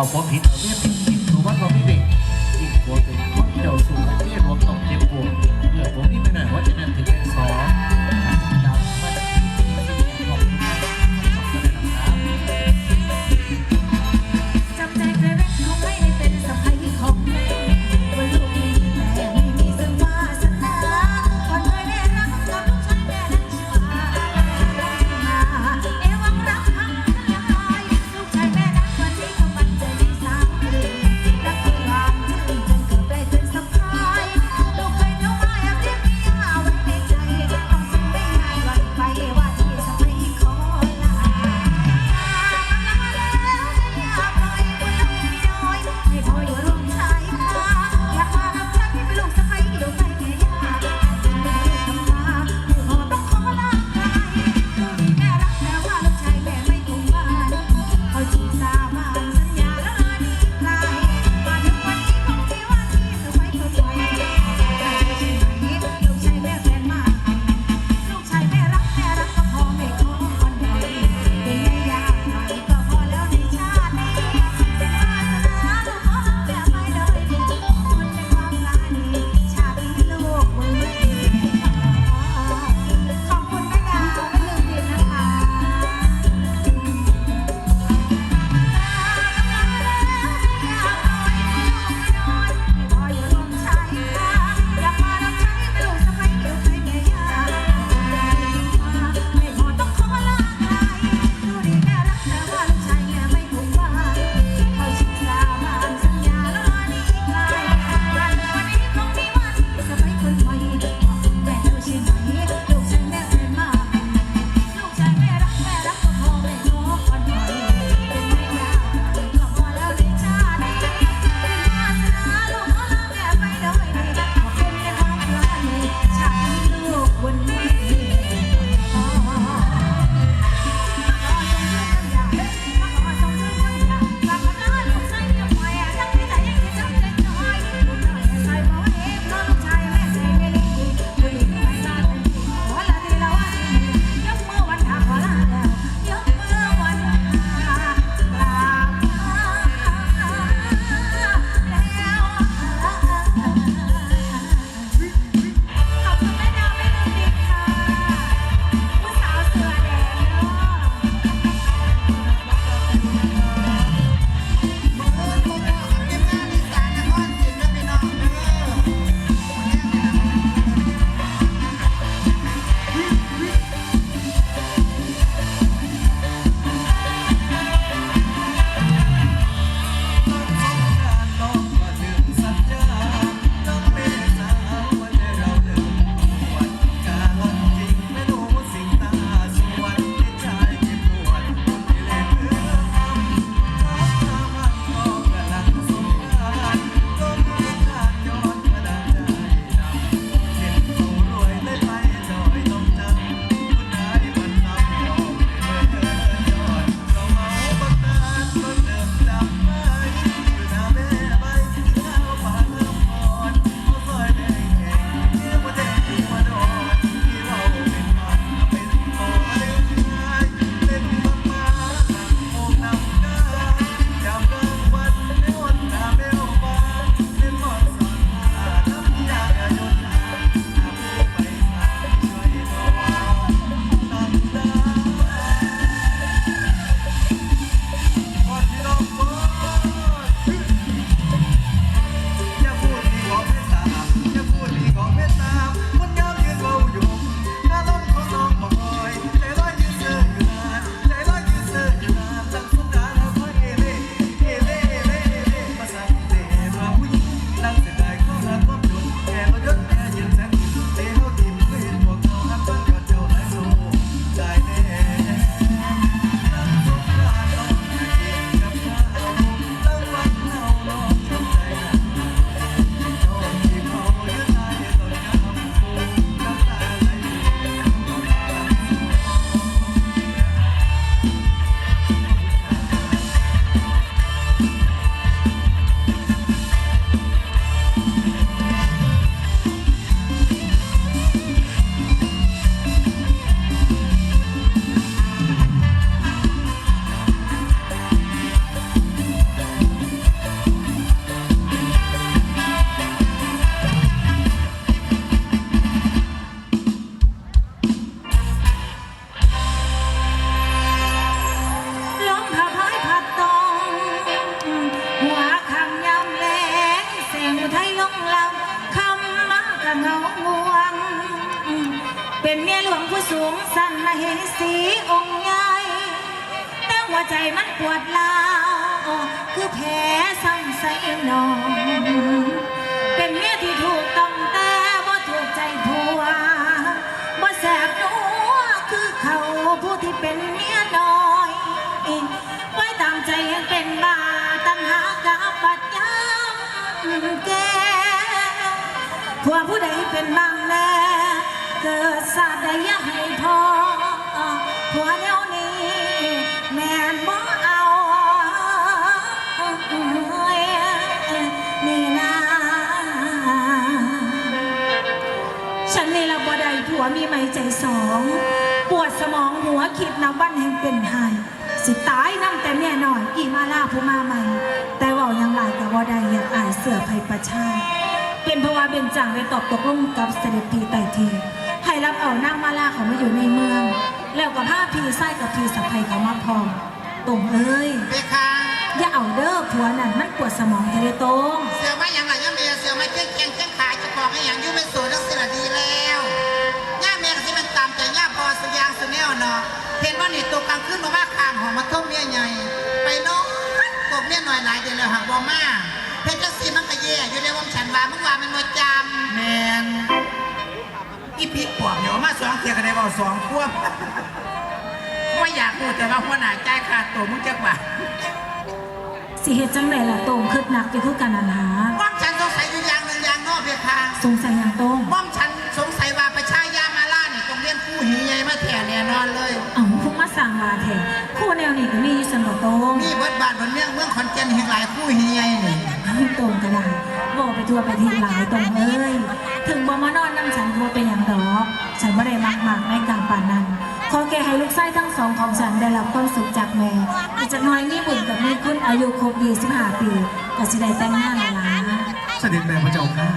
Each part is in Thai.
老婆平老公 ผู้ที่เป็นเมียน้อยไว้ตามใจยังเป็นบาตัณหากับปัจยามแก่ผัวผู้ใดเป็นบางแลเกิดศาสตร์ใดอยากให้พอผัวแนวนี้แม่นบ่เอานี่นะฉันนี่ละบ่ได้ผัวมีไม่ใจสอง ปวดสมองหัวคิดนับวันแห่งเป็นหาย สิตายน้ำแต่เมียน้อยอีมาล่าผู้มาใหม่ แต่เว่ายังหลายกับบ่ได้อยากอายเสือภัยประชา เป็นเพราะว่าเบญจังได้ตอบตกลงกับเสด็จพีไต่ทีให้รับเอานางมาล่าเขามาอยู่ในเมือง แล้วกับผ้าพีไส้กับพีสะพายเขามาพร้อมตรงเอ้ยเบค่ะอย่าเอาเด้อผัวนั่นมันปวดสมองทะเลตรงเสือมาอย่างไรย่าเมียเสือมาเจ๊งเจ๊งเจ๊งขายจะบอกให้อย่างอยุ่เป็นสวยแล้วสิละดีแล้วย่าเมียก็สิมันตาม ใจย่าพอสุยางสุแนวเนาะเห็นว่านี่ตัวกลางขึ้นมาว่าคางหอมมาท่มเมียใหญ่ ไปนอนกบเมียหน่อยหลายเดือนแล้วหักบ่มาเพชรจังสีมันก็แย่อยู่ในวงฉันว่ามึงว่ามันมาจำแมนอีพริกปวกเดี๋ยวมาสองเทียกันได้บ่สองพวกว่าอยากพูดแต่ว่าหัวหน้าใจายขาดตัวมึงจักบาทสิเหตุจังไดล่ะตรงคืดหนักอยู่คือกันนันหาม่อมฉันสงสัยอยู่อย่างหนึ่งอย่างนอกเพียงทางสงสัยอย่างตรงม่อมฉันสงสัยว่าประชายามาล่าเนี่ยต้องเรียนผู้ น่แถ่แน่นอนเลยเอาพวกมาสั่งมาแทนคู่แนวนี้ก็มีอยู่สมบตรงนี่เบิดบานบนเมืองเมืองขอนแก่นแห่งหลายผู้หีใหญ่นี่ให้ตรงก็ได้บอกไปทั่วไปที่หลายตรงเอ้ยถึงบ่มานอนน้ำฉันทัวเป็นอย่างดอก ฉันไม่ได้มากมากในการป่านนั้นขอแค่ให้ลูกไส้ทั้งสองของฉันได้รับความสุขจากแม่อีกจากหน้อยมีบุญกับมีคุณอายุครบ25ปีก็สิได้แต่งงานแล้วล่ะเสด็จแม่พระเจ้าค่ะ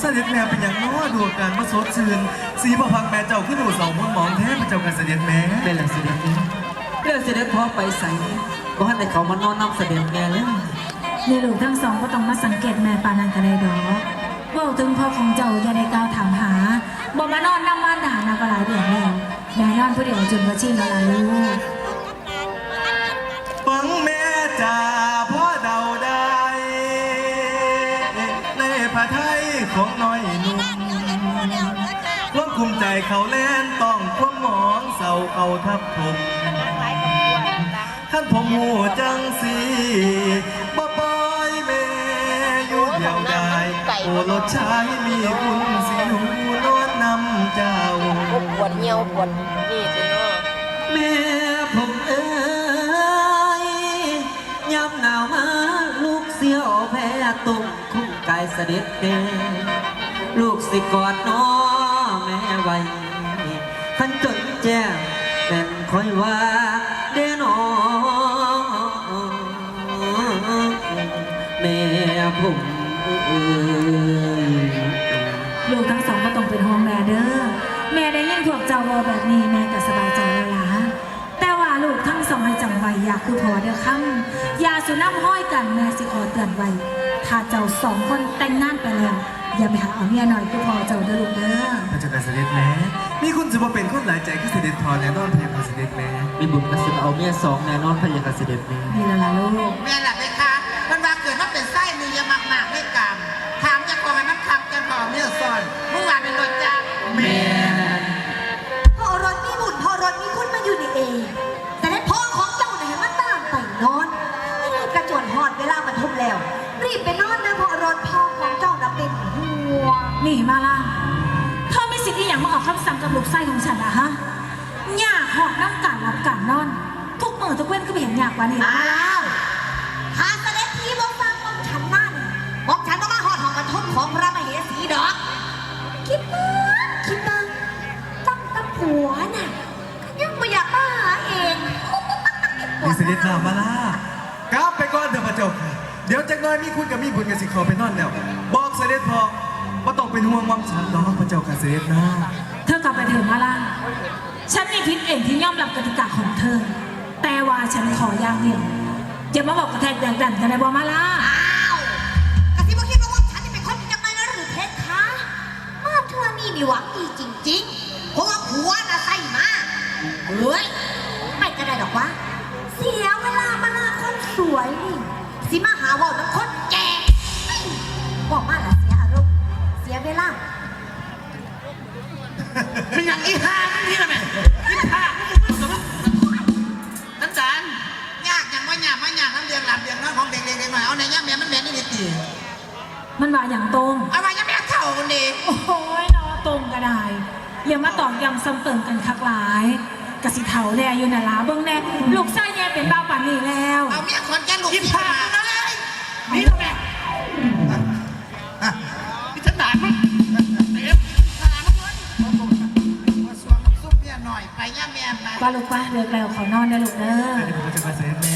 เสด็จแม่เป็นอย่างน้อดูอาการมาสดชื่นสีพระพักแม่เจ้าขึ้นหูสองมุนมองแท้ จ้าค่ะเสด็จแม่เป็นแหละเสด็จแม่เรื่องเสด็จพ่อไปใส่บ่ทันแต่เขามานอนนับเสด็จแม่เลยในลูกทั้งสองก็ต้องมาสังเกตแม่ปานันกันเลยดอกเว่าถึงพ่อของเจ้าอย่าได้กล่าวถามหาบ่มานอนน้ำบ้านด่านาก็หลายเดือนแล้วแม่นอนผู้เดียวจนว่าชินแล้วล่ะลูกฟังแม่จ่าพ่อเดาได้ ในพระไทยของน้อยหนุ่มความคุมใจเขาแล่น เศร้าเขาทับผมท่านผมหูจังสีบ่ปล่อยแม่อยู่เดียวดายโอ้รถชายมีบุญสิหูนวลนำเจ้าปวดเหี่ยวปวดนี่สิเนาะแม่ผมเอ้ยยามหนาวมาลูกเสียวแพ้ตุ่มคุ้มกายเสด็จแม่ลูกสิกอดน้อแม่ไว้ ขันจนแจ้งแม่นคอยว่าเด้อนอแม่ผมเอ้ยลูกทั้งสองก็ต้องเป็นห่วงแม่เด้อแม่ได้ยินพวกเจ้าเวอแบบนี้แม่ก็สบายใจแล้วล่ะแต่ว่าลูกทั้งสองให้จำไว้อย่าคือพอเด้อคำอย่าสุน้ำห้อยกันแม่สิขอเตือนไว้ถ้าเจ้าสองคนแต่งงานไปแล้ว อย่าไปหาเอาเมียหน่อยคือพอเจ้าเด้อลูกเด้อพระเจ้าค่ะเสด็จแม่มีคุณจะมาเป็นคนหลายใจคือเสด็จพอแน่นอนเพียงพอเสด็จแม่มีบุญกสิบเอาเมียสองแน่นอนพระยาเสด็จแม่นี่ละล่ะลูกแม่หลับไหมคะมันว่าเกิดมาเป็นไส้หนึ่งอยามากมากๆไม่กรรมถามจะกองให้มันขับจะพอเมื่อซ่อนมึงว่าเป็นรถจ้าแม่พ่อรถมีบุญพ่อรถมีคุณมาอยู่นี่เอง นี่มาล่ะเธอมีสิทธิ์อหย่างมาออกคำสั่งกับลูกไส้ของฉันอะฮะอยากหอกน้ำการรับการนอน ทุกมือทุกเว้นก็ไม่เห็นอยากกว่านี่อ้าวหาเสด็จทีบอกฟังมองฉันนั่นมองฉันต้องมาหอดหองกระทบของพระมเหสีดอก คิดเบิ้งคิดเบิ้งตั้งแตะผัวน่ะยังไม่อยากมาหาเองมีเสด็จนามมาล่ากลับไปก่อนเถอะพระเจ้าค่ะเดี๋ยวจักหน้อยมีคุณกับมีบุญกับสิขอไปนอนแล้ว บอกเสด็จพอ ว่าต้องเป็นห่วงหมอมฉันน้องพระเจ้ากเกษตรนะเธอกลับไปเถอะมาล่าฉันมีพิษเองที่ย่อมรับกติกาของเธอ แต่ว่าฉันขออย่างเดียวอย่ามาบอกกระแทกแดงดันกันในบอมาล่าอ้าวกะที่บอกคิดว่าว่า อย่ามาตอกย้ำซ้ำเติมกันคักหลายกะสิเถาแน่อยู่น่ะล่ะเบิ่งแน่ลูกชายแน่เป็นบ้าวป่านนี้แล้ว เอาเมียคนแก่ลูกอีห่ามันเลยนี่ละแม่พี่ท่านจานมั้งเต็มหามันเลยมาสวมซุปเมียหน่อย ไปย่าแม่ไปว่าลูกว่าเลิกแล้วขอนอนได้อลูกเด้อผมจะมาเสด็จแม่